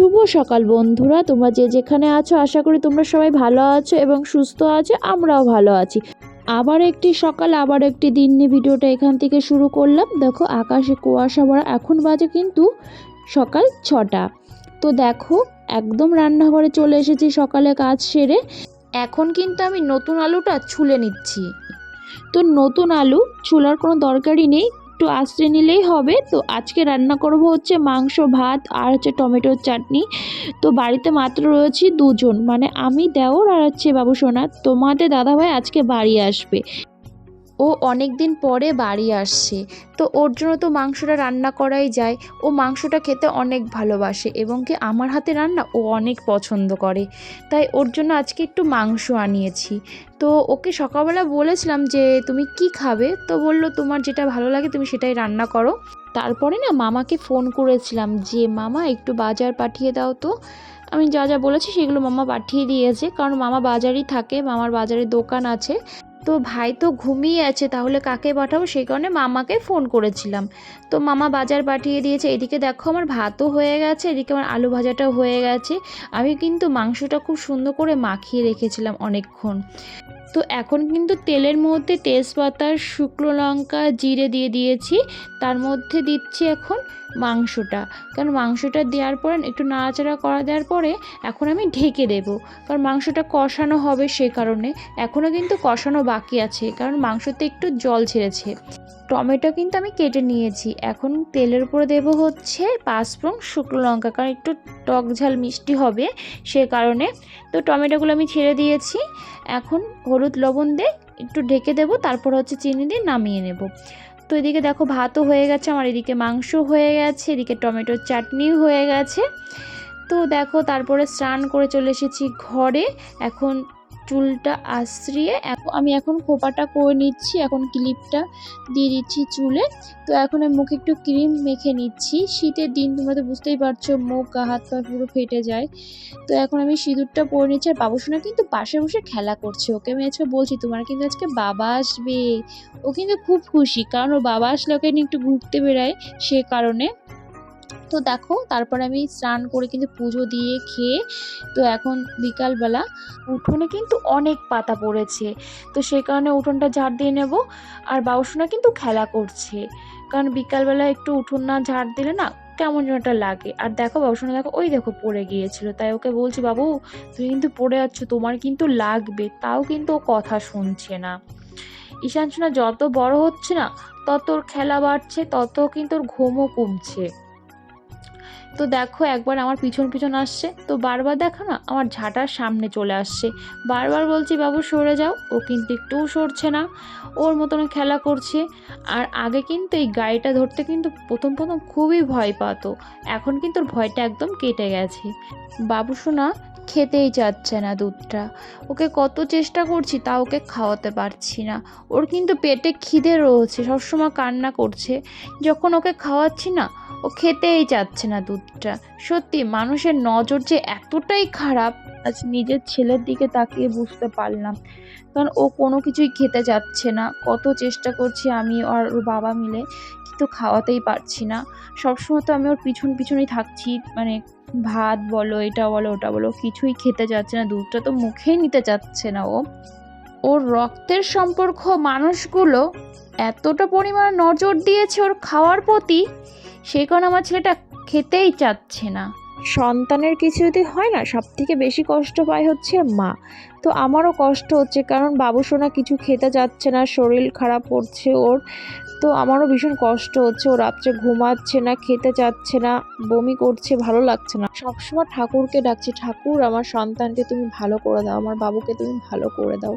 শুভ সকাল বন্ধুরা। তোমরা যে যেখানে আছো, আশা করি তোমরা সবাই ভালো আছো এবং সুস্থ আছো, আমরাও ভালো আছি। আবার একটি সকাল, আবার একটি দিন নিয়ে ভিডিওটা এখান থেকে শুরু করলাম। দেখো, আকাশে কুয়াশা ভরা, এখন বাজে কিন্তু সকাল ছটা। তো দেখো, একদম রান্নাঘরে চলে এসেছি সকালে কাজ সেরে। এখন কিন্তু আমি নতুন আলুটা ছুলে নিচ্ছি। তো নতুন আলু, ছুলার কোনো দরকারই নেই। একটু আশ্রে নিলেই হবে। তো আজকে রান্না করব হচ্ছে মাংস, ভাত আর হচ্ছে টমেটোর চাটনি। তো বাড়িতে মাত্র রয়েছি দুজন। মানে আমি, দেওর আর হচ্ছে বাবু সোনা। তোমাদের দাদাভাই আজকে বাড়ি আসবে। ও অনেক দিন পরে বাড়ি আসছে। তো ওর জন্য তো মাংসটা রান্না করাই যায়। ও মাংসটা খেতে অনেক ভালোবাসে এবং কি আমার হাতে রান্না ও অনেক পছন্দ করে। তাই ওর জন্য আজকে একটু মাংস আনিয়েছি। তো ওকে সকালবেলা বলেছিলাম যে, তুমি কি খাবে? তো বলল, তোমার যেটা ভালো লাগে তুমি সেটাই রান্না করো। তারপরে না মামাকে ফোন করেছিলাম যে, মামা, একটু বাজার পাঠিয়ে দাও তো। আমি যা যা বলেছি সেগুলো মামা পাঠিয়ে দিয়েছে। কারণ মামা বাজারই থাকে, মামার বাজারে দোকান আছে। তো ভাই তো ঘুমিয়ে আছে, তাহলে কাকে পাঠাবো? সেই কারণে মামাকে ফোন করেছিলাম। তো মামা বাজার পাঠিয়ে দিয়েছে, এদিকে দেখো আমার ভাতও হয়ে গেছে, এদিকে আমার আলু ভাজাটাও হয়ে গেছে। আমি কিন্তু মাংসটা খুব সুন্দর করে মাখিয়ে রেখেছিলাম অনেকক্ষণ। তো এখন কিন্তু তেলের মধ্যে তেজপাতা, শুকনো লঙ্কা, জিরে দিয়ে দিয়েছি। তার মধ্যে দিচ্ছি এখন মাংসটা। কারণ মাংসটা দেওয়ার পরে, একটু নাড়াচাড়া করা দেওয়ার পরে, এখন আমি ঢেকে দেব। কারণ মাংসটা কষানো হবে সে কারণে। এখনও কিন্তু কষানো বাকি আছে, কারণ মাংসতে একটু জল ছেড়েছে। টমেটো কিন্তু আমি কেটে নিয়েছি। এখন তেলের উপরে দেব হচ্ছে পাঁচফোড়ন শুকনো লঙ্কা, কারণ একটু টক ঝাল মিষ্টি হবে সে কারণে। তো টমেটোগুলো আমি ছেড়ে দিয়েছি। এখন হলুদ লবণ দিয়ে একটু ঢেকে দেবো, তারপর হচ্ছে চিনি দিয়ে নামিয়ে নেব। তো এদিকে দেখো ভাতও হয়ে গেছে, আমার এদিকে মাংস হয়ে গেছে, এদিকে টমেটোর চাটনিও হয়ে গেছে। তো দেখো তারপরে স্নান করে চলে এসেছি ঘরে, এখন চুলটা আশ্রিয়ে আমি এখন খোপাটা করে নিচ্ছি, এখন ক্লিপটা দিয়ে দিচ্ছি চুলে। তো এখন আমি মুখে একটু ক্রিম মেখে নিচ্ছি। শীতের দিন, তোমরা তো বুঝতেই পারছ, মুখ, গা, হাত, পা পুরো ফেটে যায়। তো এখন আমি সিঁদুরটা পরে নিচ্ছি আর বাবুসোনা কিন্তু পাশে বসে খেলা করছে। ওকে আমি আজকে বলছি, তোমার কিন্তু আজকে বাবা আসবে। ও কিন্তু খুব খুশি, কারণ ওর বাবা আসলে ওকে একটু ঘুরতে বেড়ায় সে কারণে। তো দেখো, তারপর আমি স্নান করে কিন্তু পুজো দিয়ে খেয়ে, তো এখন বিকালবেলা উঠোনে কিন্তু অনেক পাতা পড়েছে। তো সেই কারণে উঠোনটা ঝাড় দিয়ে নেব। আর বাবুসোনা কিন্তু খেলা করছে। কারণ বিকালবেলা একটু উঠোন না ঝাড় দিলে না কেমন যেন একটা লাগে। আর দেখো বাবুসোনা দেখো, ওই দেখো পড়ে গিয়েছিল। তাই ওকে বলছি, বাবু, তুমি কিন্তু পড়ে যাচ্ছ তোমার কিন্তু লাগবে। তাও কিন্তু ও কথা শুনছে না। ঈশান সোনা, যত বড় হচ্ছে না, তত ওর খেলা বাড়ছে, তত কিন্তু ওর ঘুমও কমছে। তো দেখো একবার আমার পিছন পিছন আসছে। তো বারবার দেখো না, আমার ঝাঁটার সামনে চলে আসছে। বারবার বলছি, বাবু, সরে যাও। ও কিন্তু একটুও সরছে না। ওর মতন খেলা করছে। আর আগে কিন্তু এই গাড়িটা ধরতে কিন্তু প্রথম প্রথম খুবই ভয় পাতো। এখন কিন্তু ওর ভয়টা একদম কেটে গেছে। বাবু সোনা খেতেই চাচ্ছে না দুধটা। ওকে কত চেষ্টা করছি তা ওকে খাওয়াতে পারছি না। ওর কিন্তু পেটে খিদে রয়েছে, সবসময় কান্না করছে। যখন ওকে খাওয়াচ্ছি না, ও খেতেই চাচ্ছে না দুধটা। সত্যি, মানুষের নজর যে এতটাই খারাপ, আজ নিজের ছেলের দিকে তাকিয়ে বুঝতে পারলাম। কারণ ও কোনো কিছুই খেতে যাচ্ছে না। কত চেষ্টা করছি আমি আর ওর বাবা মিলে, কিন্তু খাওয়াতেই পারছি না। সবসময় তো আমি ওর পিছন পিছনেই থাকছি মানে ভাত বলো, এটা বলো, ওটা বলো, কিছুই খেতে যাচ্ছে না, দুধটা তো মুখেই নিতে চাচ্ছে না ও। ওর রক্তের সম্পর্ক মানুষগুলো এতটা পরিমাণ নজর দিয়েছে ওর খাওয়ার প্রতি সেই কারণে আমার ছেলেটা খেতেই চাচ্ছে না। সন্তানের কিছু যদি হয় না সব থেকে বেশি কষ্ট পায় হচ্ছে মা। তো আমারও কষ্ট হচ্ছে, কারণ বাবু সোনা কিছু খেতে যাচ্ছে না, শরীর খারাপ করছে ওর। তো আমারও ভীষণ কষ্ট হচ্ছে, ও রাত্রে ঘুমাচ্ছে না, খেতে চাচ্ছে না, বমি করছে, ভালো লাগছে না। সবসময় ঠাকুরকে ডাকছি, ঠাকুর, আমার সন্তানকে তুমি ভালো করে দাও, আমার বাবুকে তুমি ভালো করে দাও।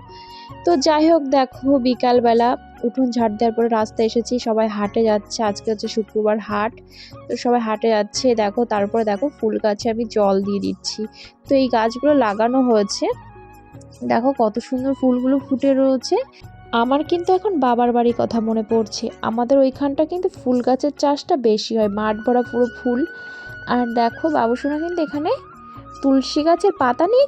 তো যাই হোক, দেখো বিকালবেলা উঠুন ঝাড় দেওয়ার পরে রাস্তায় এসেছি, সবাই হাটে যাচ্ছে, আজকে হচ্ছে শুক্রবার হাট। তো সবাই হাটে যাচ্ছে, দেখো, তারপরে দেখো ফুল গাছে আমি জল দিয়ে দিচ্ছি। তো এই গাছগুলো লাগানো হয়েছে দেখো কত সুন্দর ফুলগুলো ফুটে রয়েছে। আমার কিন্তু এখন বাবার বাড়ির কথা মনে পড়ছে। আমাদের ওইখানটা কিন্তু ফুল গাছের চাষটা বেশি হয়, মাঠ ভরা পুরো ফুল। আর দেখো বাবুসোনা কিন্তু এখানে তুলসী গাছের পাতা নিয়ে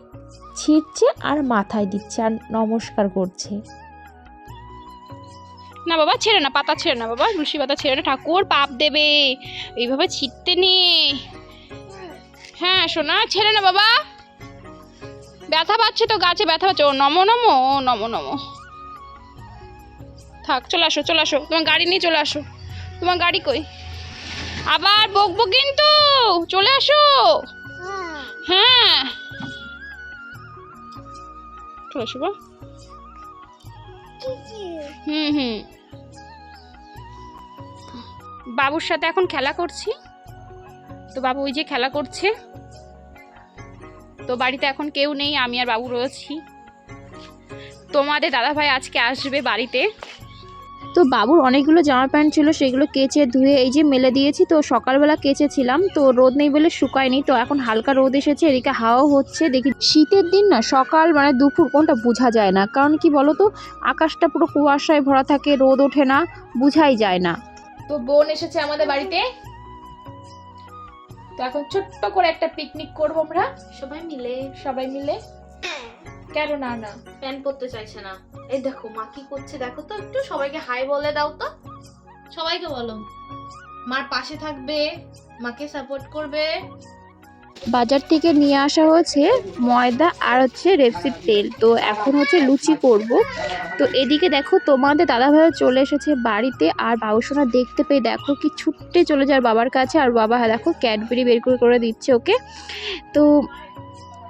ছিঁড়ছে আর মাথায় দিচ্ছে আর নমস্কার করছে। না বাবা, ছেড়ে না, পাতা ছেড়ে না বাবা, তুলসী পাতা ছেড়ে না। ঠাকুর পাপ দেবে, এইভাবে ছিটতে নেই হ্যাঁ সোনা, ছেড়ে না বাবা। ব্যথা পাচ্ছে তো গাছে, ব্যথা পাচ্ছে। ও, নমো নমো, ও, নমো নমো। থাক, চলে আসো চলে আসো। তোমার গাড়ি নিয়ে চলে আসো। তোমার গাড়ি কই? আবার বকবো কিন্তু! চলে আসো! হ্যাঁ। চলে আসো বা হুম হুম। বাবুর সাথে এখন খেলা করছি। তো বাবু ওই যে খেলা করছে। তো বাড়িতে এখন কেউ নেই, আমি আর বাবু রয়েছি। তোমাদের দাদাভাই আজকে আসবে বাড়িতে। তো বাবুর অনেকগুলো জামা প্যান্ট ছিল, সেগুলো কেচে ধুয়ে এই যে মেলে দিয়েছি, তো সকালবেলা কেচেছিলাম, তো রোদ নেই বলে শুকায়নি, তো এখন হালকা রোদ এসেছে, এদিকে হাওয়া হচ্ছে, দেখি শীতের দিন না, সকাল মানে দুপুর কোনটা বোঝা যায় না, কারণ কি বলো তো আকাশটা পুরো কুয়াশায় ভরা থাকে, রোদ ওঠে না, বুঝাই যায় না। তো বোন এসেছে আমাদের বাড়িতে। তো এখন ছোট্ট করে একটা পিকনিক করব আমরা। সবাই মিলে সবাই মিলে। কেন না না? প্যান্ট পরতে চাইছে না। এই দেখো, মা কি করছে দেখো তো একটু। সবাইকে হাই বলে দাও তো। সবাইকে বলো। মার পাশে থাকবে, মাকে সাপোর্ট করবে। বাজার থেকে নিয়ে আসা হয়েছে ময়দা আর হচ্ছে রেপসিড তেল। তো এখন হচ্ছে লুচি করব। তো এদিকে দেখো তোমাদের দাদাভাইও চলে এসেছে বাড়িতে আর বাবুসোনা দেখতে পেয়ে দেখো কি ছুট্টে চলে যায় বাবার কাছে। আর বাবা হ্যাঁ দেখো ক্যাডবেরি বের করে করে দিচ্ছে ওকে। তো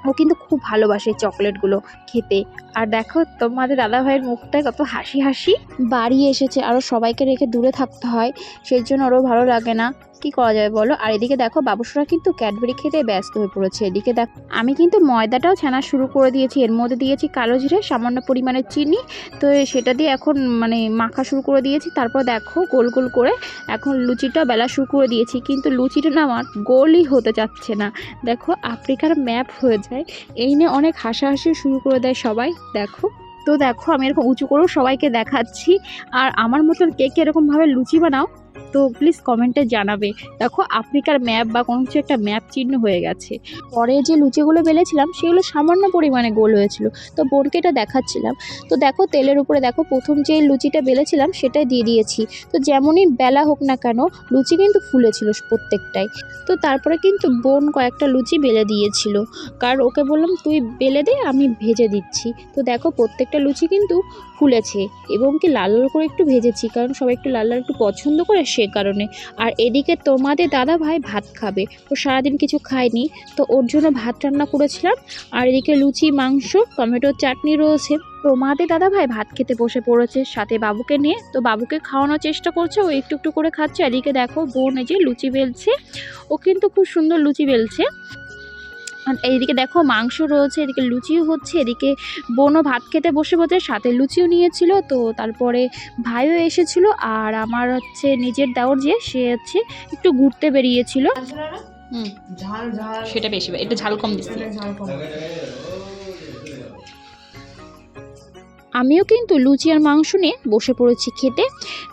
ও কিন্তু খুব ভালোবাসে চকলেটগুলো খেতে। আর দেখো তোমাদের দাদাভাইয়ের মুখটা কত হাসি হাসি। বাড়ি এসেছে আরও সবাইকে রেখে দূরে থাকতে হয় সেই জন্য ওরও ভালো লাগে না। কি করা যাবে বলো? আর এদিকে দেখো, বাবুসরা কিন্তু ক্যাডবেরি খেতে ব্যস্ত হয়ে পড়েছে। এদিকে দেখো, আমি কিন্তু ময়দাটাও ছানা শুরু করে দিয়েছি। এর মধ্যে দিয়েছি কালো জিরে, সামান্য পরিমাণে চিনি। তো সেটা দিয়ে এখন মানে মাখা শুরু করে দিয়েছি। তারপর দেখো, গোল গোল করে এখন লুচিটা বেলা শুরু করে দিয়েছি। কিন্তু লুচিটা না আমার গোলই হতে চাচ্ছে না। দেখো, আফ্রিকার ম্যাপ হয়ে যায়। এই নিয়ে অনেক হাসাহাসি শুরু করে দেয় সবাই, দেখো। তো দেখো, আমি এরকম উঁচু করেও সবাইকে দেখাচ্ছি। আর আমার মতন কে এরকমভাবে লুচি বানাও তো প্লিজ কমেন্টে জানাবে। দেখো, আফ্রিকার ম্যাপ বা কোনো কিছু একটা ম্যাপ চিহ্ন হয়ে গেছে। পরে যে লুচিগুলো বেলেছিলাম, সেগুলো সামান্য পরিমাণে গোল হয়েছিল। তো বোনকে এটা দেখাচ্ছিলাম। তো দেখো, তেলের উপরে দেখো, প্রথম যে লুচিটা বেলেছিলাম, সেটাই দিয়ে দিয়েছি। তো যেমনই বেলা হোক না কেন, লুচি কিন্তু ফুলেছিল প্রত্যেকটাই। তো তারপরে কিন্তু বোন কয়েকটা লুচি বেলে দিয়েছিল। কারণ ওকে বললাম, তুই বেলে দে, আমি ভেজে দিচ্ছি। তো দেখো, প্রত্যেকটা লুচি কিন্তু ফুলেছে এবং কি লাল লাল করে একটু ভেজেছি, কারণ সবাই একটু লাল লাল একটু পছন্দ করে সে কারণে। আর এদিকে তোমাদের দাদা ভাই ভাত খাবে, ও সারাদিন কিছু খায়নি, তো ওর জন্য ভাত রান্না করেছিলাম। আর এদিকে লুচি, মাংস টমেটোর চাটনি রয়েছে। তোমাদের দাদা ভাই ভাত খেতে বসে পড়েছে, সাথে বাবুকে নিয়ে। তো বাবুকে খাওয়ানোর চেষ্টা করছে, ও একটু একটু করে খাচ্ছে। এদিকে দেখো বোন এই যে লুচি বেলছে, ও কিন্তু খুব সুন্দর লুচি বেলছে। এইদিকে দেখো মাংস রয়েছে এদিকে লুচিও হচ্ছে এদিকে বোনও ভাত খেতে বসে বসে সাথে লুচিও নিয়েছিল তো তারপরে ভাইও এসেছিল আর আমার হচ্ছে নিজের দেওর যে সে হচ্ছে একটু ঘুরতে বেরিয়েছিল। হুম ঝাল ঝাল। সেটা বেশি এটা ঝাল কম দিচ্ছি। ঝাল কম। আমিও কিন্তু লুচি আর মাংস নিয়ে বসে পড়েছি খেতে।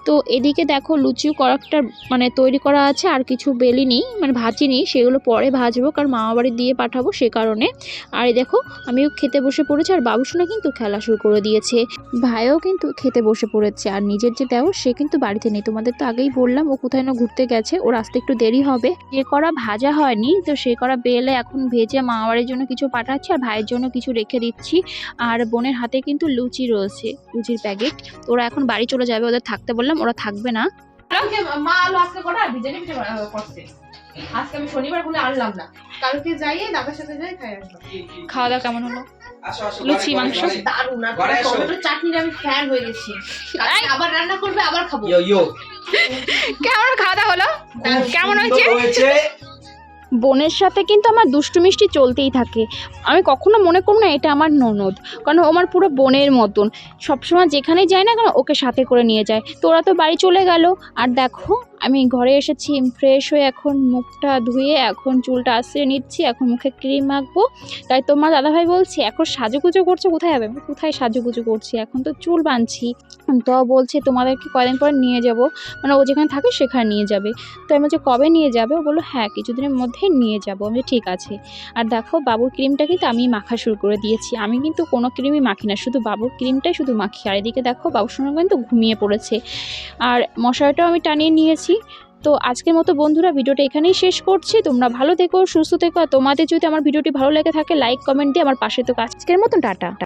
তো এদিকে দেখো লুচিও কয়েকটা মানে তৈরি করা আছে, আর কিছু বেলিনি মানে ভাজিনি সেগুলো পরে ভাজবো, কারণ মামা বাড়ি দিয়ে পাঠাবো সে কারণে। আর দেখো, আমিও খেতে বসে পড়েছি, আর বাবুসোনা কিন্তু খেলা শুরু করে দিয়েছে। ভাইও কিন্তু খেতে বসে পড়েছে, আর নিজের যে দেওর, সে কিন্তু বাড়িতে নেই। তোমাদের তো আগেই বললাম, ও কোথায় না ঘুরতে গেছে, ওর আসতে একটু দেরি হবে। যে করা ভাজা হয়নি, তো সে করা বেলে এখন ভেজে মামা বাড়ির জন্য কিছু পাঠাচ্ছি, আর ভাইয়ের জন্য কিছু রেখে দিচ্ছি। আর বোনের হাতে কিন্তু লুচি রয়েছে লুচির প্যাকেট তো ওরা এখন বাড়ি চলে যাবে ওদের থাকতে বললাম ওরা থাকবে না। কালকে মা আলু আজকে কটা পিঠে করছে। আজকে আমি শনিবার বলে আনলাম না। কালকে যাইয়ে দাদার সাথে যাই খাই আসব খাওয়া দাওয়া কেমন হলো? লুচি লুচি, মাংস? দারুণ আর টমেটো চাটনির আমি ফ্যান হয়ে গেছি। কালকে আবার রান্না করবে আবার খাব। ইয়ো ইয়ো। কেমন খাওয়া দাওয়া হলো? কেমন হয়েছে? হয়েছে। বোনের সাথে কিন্তু আমার দুষ্টু মিষ্টি চলতেই থাকে। আমি কখনো মনে করব না এটা আমার ননদ, কারণ ও আমার পুরো বোনের মতন। সবসময় যেখানে যায় না কেন, ওকে সাথে করে নিয়ে যায়। তো ওরা তো বাড়ি চলে গেল, আর দেখো আমি ঘরে এসেছি ফ্রেশ হয়ে এখন মুখটা ধুয়ে, এখন চুলটা আশ্রয় নিচ্ছি, এখন মুখে ক্রিম মাখবো তাই তোমার দাদাভাই বলছে, এখন সাজুগুজু করছ, কোথায় যাবে কোথায় সাজুগুজু করছি? এখন তো চুল বাঁধছি। তো বলছে, তোমাদেরকে কয়দিন পরে নিয়ে যাব। মানে ও যেখানে থাকে সেখানে নিয়ে যাবে। তো আমি বলছি, কবে নিয়ে যাবে? ও বলল হ্যাঁ কিছুদিনের মধ্যেই নিয়ে যাব। আমি ঠিক আছে। আর দেখো, বাবুর ক্রিমটা কিন্তু আমি মাখা শুরু করে দিয়েছি। আমি কিন্তু কোনো ক্রিমই মাখি না, শুধু বাবুর ক্রিমটাই শুধু মাখি। আর এদিকে দেখো, বাবুর সঙ্গে কিন্তু ঘুমিয়ে পড়েছে। আর মশারিটাও আমি টানিয়ে নিয়েছি তো আজকের মতো বন্ধুরা ভিডিওটা এখানেই শেষ করছি। তোমরা ভালো থেকো, সুস্থ থেকো। আর তোমাদের যদি আমার ভিডিওটি ভালো লেগে থাকে লাইক কমেন্ট দিয়ে আমার পাশে তো আজকের মতন টাটা।